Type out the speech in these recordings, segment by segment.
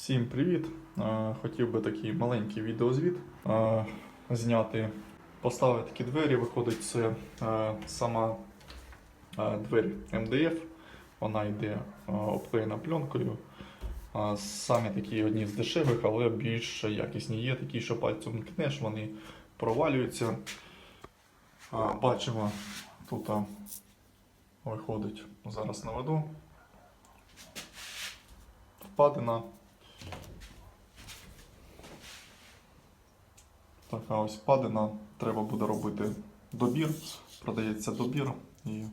Всім привіт! Хотів би такий маленький відеозвіт зняти. Поставити такі двері, виходить, це сама двері МДФ. Вона йде обклеєна пленкою. Самі такі одні з дешевих, але більш якісні. Є такі, що пальцем не кнеш, вони провалюються. Бачимо, тут виходить зараз наведу. Впадина. Така ось падина. Треба буде робити добір. Продається добір і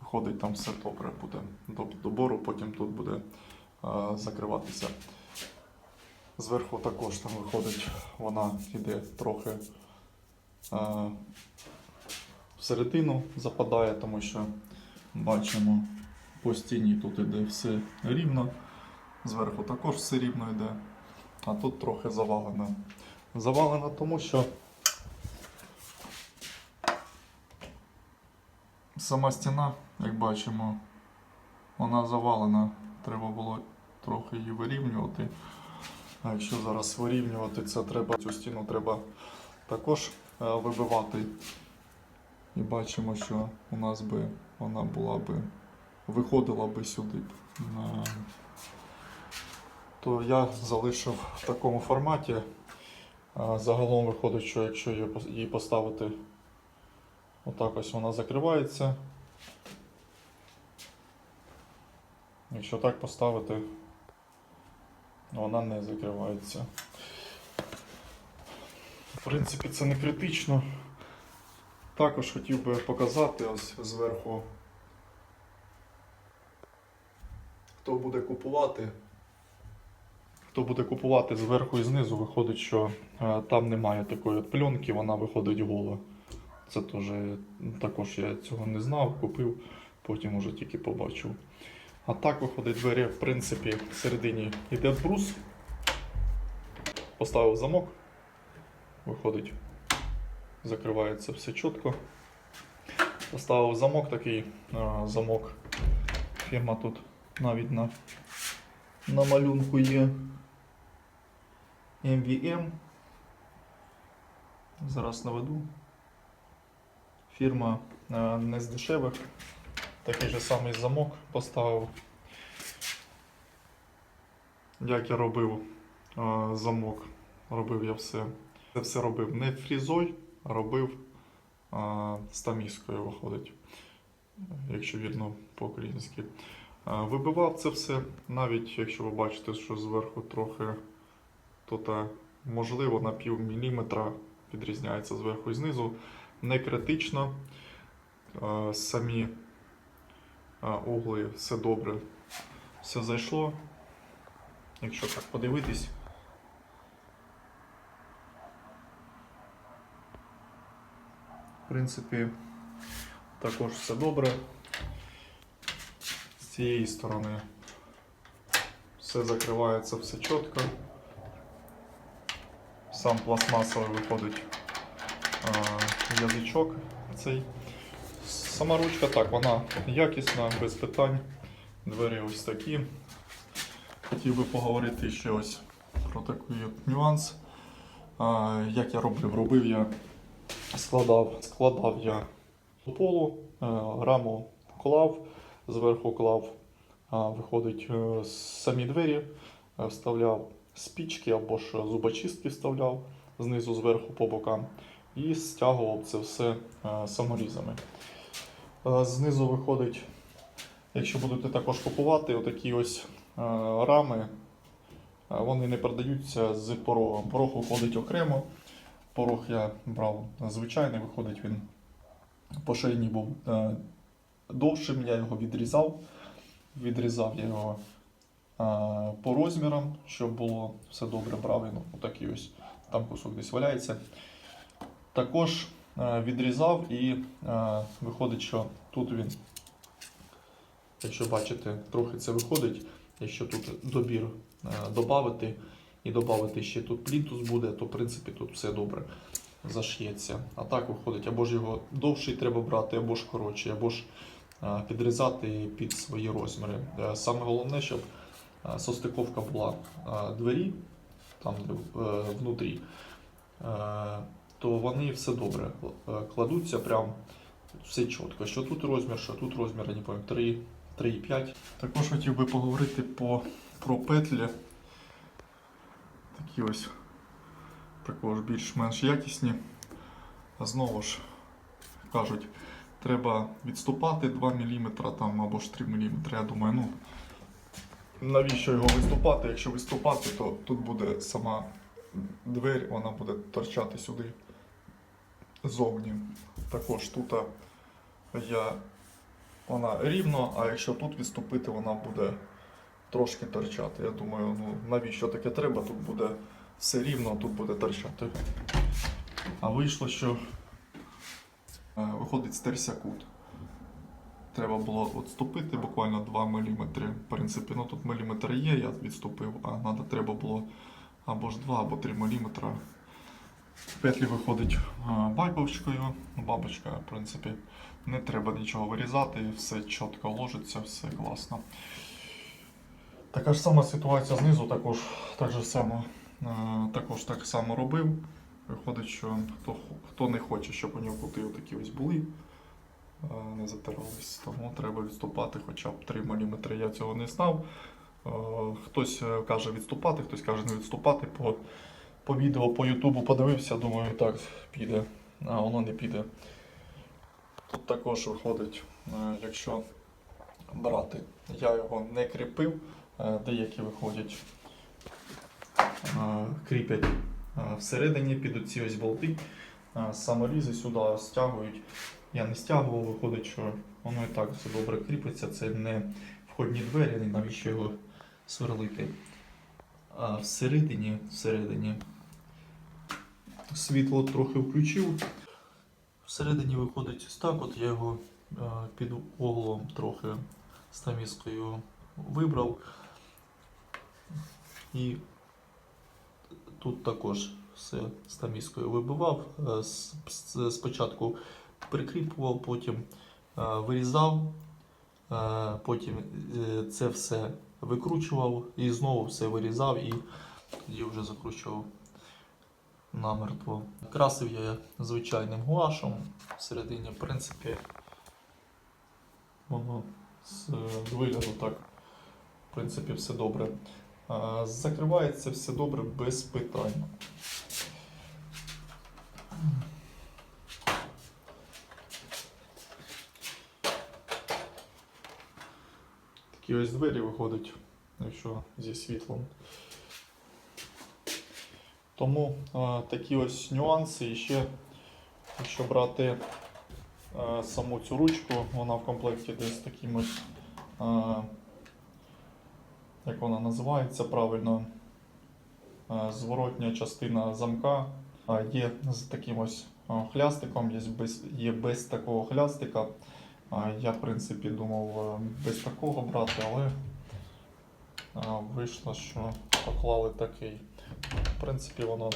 виходить там все добре буде до добору, потім тут буде е, закриватися. Зверху також там виходить, вона йде трохи е, всередину западає, тому що бачимо по стіні тут іде все рівно. Зверху також все рівно йде, а тут трохи завалено. Завалено тому, що сама стіна, як бачимо, вона завалена. Треба було трохи її вирівнювати. А якщо зараз вирівнювати, це треба цю стіну треба також е, вибивати. І бачимо, що у нас би вона була би виходила би сюди. Е, То я залишив в такому форматі. Загалом виходить, що якщо її поставити отак ось вона закривається. Якщо так поставити, вона не закривається. В принципі, це не критично. Також хотів би показати ось зверху. Хто буде купувати, Хто буде купувати зверху і знизу, виходить, що е, там немає такої от пленки, вона виходить гола. Це теж також я цього не знав, купив, потім уже тільки побачив. А так виходить двері, в принципі, всередині йде брус. Поставив замок, виходить, закривається все чітко. Поставив замок такий, е, замок. Фірма тут навіть на, на малюнку є. MVM. Зараз наведу. Фірма е, не з дешевих. Такий же самий замок поставив. Як я робив е, замок, робив я все. Це все робив не фрізой, а робив е, стаміскою виходить, якщо вірно по-українськи. Вибивав це все, навіть якщо ви бачите, що зверху трохи тут е, можливо на пів міліметра відрізняється зверху і знизу. Не критично. Е, Самі е, угли все добре, все зайшло. Якщо так подивитись. В принципі, також все добре. З цієї сторони все закривається, все чітко. Сам пластмасовий виходить язичок цей. Сама ручка так, вона якісна, без питань. Двері ось такі. Хотів би поговорити ще ось про такий от нюанс. А, як я робив? Робив я складав, складав я до полу, е, раму клав, зверху клав, виходить е, самі двері, е, вставляв спічки або ж зубочистки вставляв знизу, зверху по бокам і стягував це все е, саморізами. Е, Знизу виходить, якщо будете також купувати, отакі ось е, рами, вони не продаються з порогом. Порог виходить окремо. Порог я брав звичайний, виходить він по ширині був довшим, я його відрізав. Відрізав я його по розмірам, щоб було все добре, він отакий ось там кусок десь валяється. Також е, відрізав і е, виходить, що тут він, якщо бачите, трохи це виходить. Якщо тут добір е, додати і додати ще тут плінтус буде, то в принципі тут все добре зашиється. А так виходить, або ж його довший треба брати, або ж коротший, або ж підрізати під свої розміри. Саме головне, щоб состиковка була двері, там де е, внутрі, е, то вони все добре е, кладуться, прям все чітко. Що тут розмір, що тут розмір, я не пам'ятаю, 3,5. Також хотів би поговорити по, про петлі. Такі ось також більш-менш якісні. А знову ж кажуть, треба відступати 2 мм там, або ж 3 мм. Я думаю, ну навіщо його виступати? Якщо виступати, то тут буде сама двері, вона буде торчати сюди зовні. Також тут я, вона рівно, а якщо тут відступити, вона буде трошки торчати. Я думаю, ну навіщо таке треба? Тут буде все рівно, тут буде торчати. А вийшло, що виходить стерся кут. Треба було відступити буквально 2 мм. В принципі, ну тут міліметр є, я відступив, а надо, треба було або ж 2, або 3 мм. Петлі виходить. Ну, Бабочка, в принципі, не треба нічого вирізати, все чітко ложиться, все класно. Така ж сама ситуація знизу, також так же само, також так само робив. Виходить, що хто, хто не хоче, щоб у нього кути такі ось були, не затирались, тому треба відступати хоча б 3 мм. Я цього не знав. Е, Хтось е, каже відступати, хтось каже не відступати. По, по відео, по Ютубу подивився, думаю, так піде, а воно не піде. Тут також виходить, е, якщо брати, я його не кріпив, е, деякі виходять, е, кріпять е, всередині під оці ось болти, е, саморізи сюди стягують. Я не стягував, виходить, що воно і так все добре кріпиться, це не входні двері, не навіщо його сверлити. А всередині, всередині світло трохи включив. Всередині виходить ось так, от я його е, під углом трохи стаміскою вибрав. І тут також все стаміскою вибивав. Е, Спочатку прикріплював, потім е, вирізав, е, потім е, це все викручував і знову все вирізав і тоді вже закручував намертво. Красив я звичайним гуашем всередині, в принципі, воно з вигляду так, в принципі, все добре. Закривається все добре без питань. Такі ось двері виходять, якщо зі світлом. Тому е, такі ось нюанси. І ще, якщо брати е, саму цю ручку, вона в комплекті десь з таким ось, е, як вона називається правильно, е, зворотня частина замка. Е, є з таким ось хлястиком, є без, є без такого хлястика. Я, в принципі, думав е, без такого брати, але е, вийшло, що поклали такий. В принципі, воно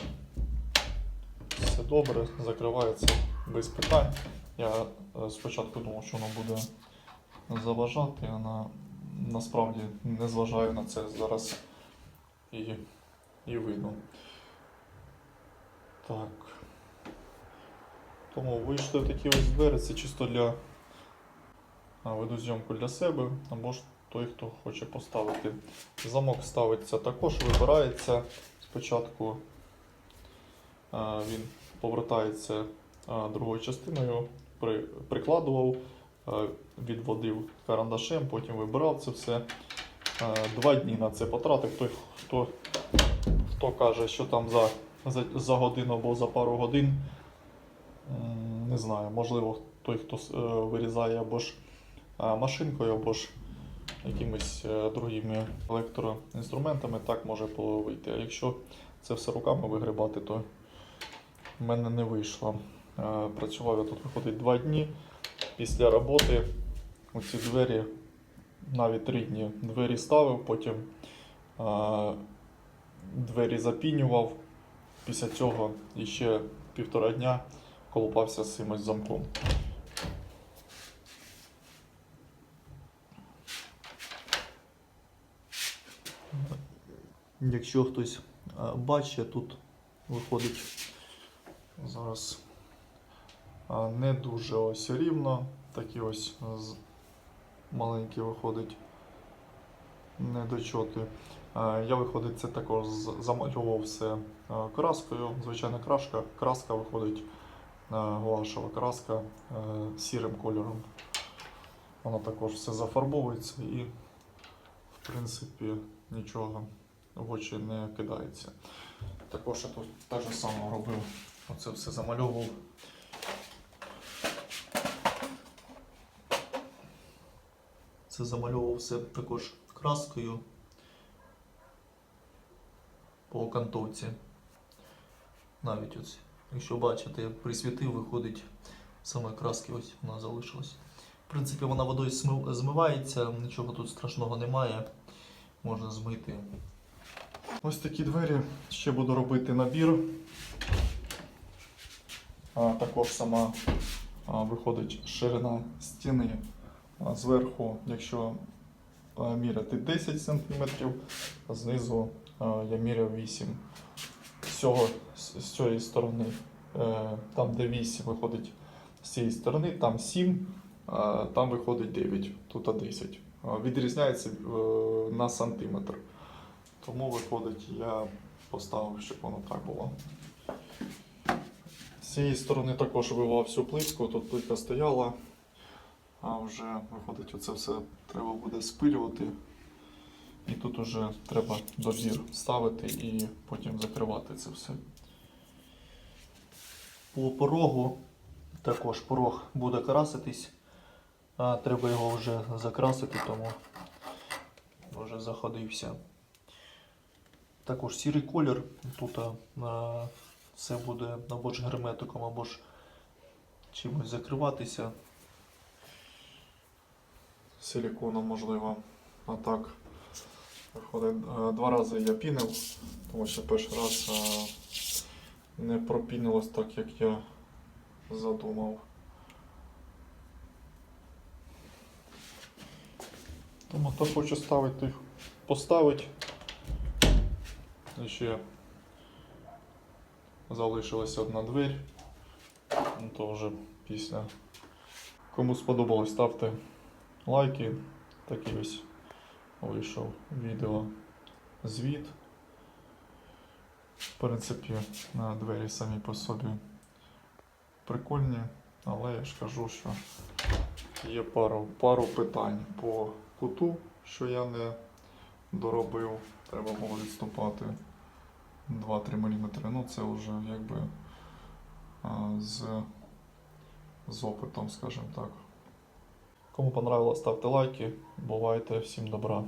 все добре, закривається без питань. Я е, спочатку думав, що воно буде заважати, а на, насправді не зважаю на це зараз і, і видно. Так. Тому вийшли такі ось двері, це чисто для веду зйомку для себе, або ж той, хто хоче поставити. Замок ставиться також, вибирається. Спочатку е, він повертається е, другою частиною, прикладував, е, відводив карандашем, потім вибирав це все. Два дні на це потратив. Той, хто, хто каже, що там за, за, за годину або за пару годин, не знаю, можливо, той, хто вирізає або ж машинкою, або ж якимись е, другими електроінструментами, так може вийти. А якщо це все руками вигрібати, то в мене не вийшло. Е, Працював я тут виходить два дні. Після роботи у ці двері навіть три дні двері ставив, потім е, двері запінював. Після цього ще півтора дня колупався з цимось замком. Якщо хтось е, бачить, тут виходить зараз е, не дуже ось рівно, такі ось маленькі виходить недочоти. Е, Я виходить, це також замальовував все краскою. Звичайна крашка. Краска виходить гуашева краска сірим кольором. Вона також все зафарбовується і, в принципі, нічого в очі не кидається. Також я тут те ж саме робив. Оце все замальовував. Це замальовував все також краскою по окантовці. Навіть ось, якщо бачите, я присвітив, виходить саме краски, ось вона залишилась. В принципі, вона водою змивається, нічого тут страшного немає. Можна змити. Ось такі двері. Ще буду робити набір. А, також сама виходить ширина стіни. Зверху, якщо міряти 10 см, а знизу я міряв 8 з, цього, з, цієї сторони. Е, там, де 8 виходить з цієї сторони, там 7, а там виходить 9, тут 10. Відрізняється е, на сантиметр. Тому виходить, я поставив, щоб воно так було. З цієї сторони також вивав всю плитку, тут плитка стояла, а вже виходить, оце все треба буде спилювати. І тут уже треба добір ставити і потім закривати це все. По порогу також порог буде краситись, а треба його вже закрасити, тому вже заходився. Також сірий колір. Тут а, все буде або ж герметиком, або ж чимось закриватися. Силіконом можливо. А так виходить. е, Два рази я пінив, тому що перший раз е, не пропінилось так, як я задумав. Тому хто хоче ставити, поставить. Ще залишилася одна двері. Ну, то вже після. Кому сподобалось, ставте лайки. Такий ось вийшов відео звіт. В принципі, на двері самі по собі прикольні, але я ж кажу, що є пару, пару питань по куту, що я не доробив. Треба було відступати 2-3 мм. Ну це вже якби з, з опитом, скажімо так. Кому понравилось, ставте лайки. Бувайте, всім добра.